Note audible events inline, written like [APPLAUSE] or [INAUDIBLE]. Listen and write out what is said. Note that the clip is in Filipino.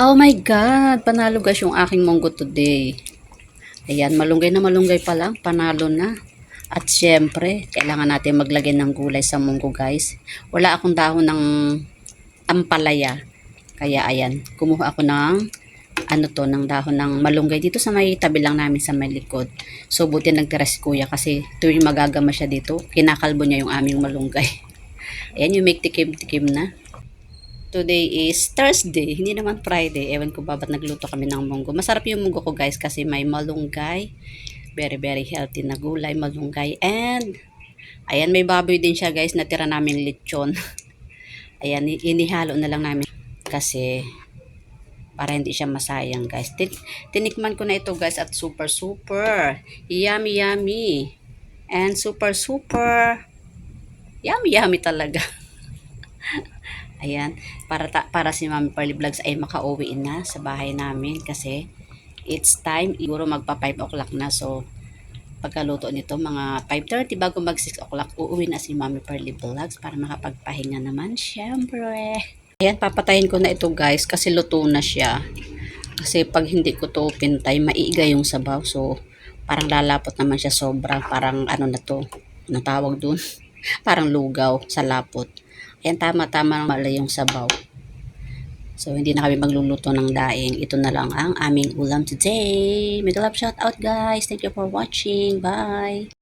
Oh my God! Panalo guys yung aking munggo today. Ayan, malunggay na malunggay pa lang. Panalo na. At syempre, kailangan natin maglagay ng gulay sa munggo guys. Wala akong dahon ng ampalaya. Kaya ayan, kumuha ako ng ano to, ng dahon ng malunggay dito sa may tabi lang namin sa may likod. So buti nagtira kuya kasi tuwing magagama siya dito, kinakalbo niya yung aming malunggay. [LAUGHS] Ayan yung make tikim-tikim na. Today is Thursday, hindi naman Friday. Ewan ko ba ba't nagluto kami ng munggo. Masarap yung munggo ko guys kasi may malunggay. Very very healthy na gulay, malunggay. And, ayan may baboy din siya guys, natira namin lechon. [LAUGHS] ayan, inihalo na lang namin kasi para hindi siya masayang guys. Tin tinikman ko na ito guys at super super yummy yummy and super super yummy yummy talaga. [LAUGHS] Ayan, para ta- para si Mami Pearly Vlogs ay makauwi na sa bahay namin kasi it's time, siguro magpa 5 o'clock na. So, pagkaluto nito, mga 5.30 bago mag 6 o'clock, uuwi na si Mami Pearly Vlogs para makapagpahinga naman, syempre. Ayan, papatayin ko na ito guys kasi luto na siya. Kasi pag hindi ko to pintay, maiiga yung sabaw. So, parang lalapot naman siya sobra. Parang ano na to, natawag dun. [LAUGHS] parang lugaw sa lapot. Ayan, tama-tama mala yung sabaw. So, hindi na kami magluluto ng daing. Ito na lang ang aming ulam today. Mega love shout out guys. Thank you for watching. Bye!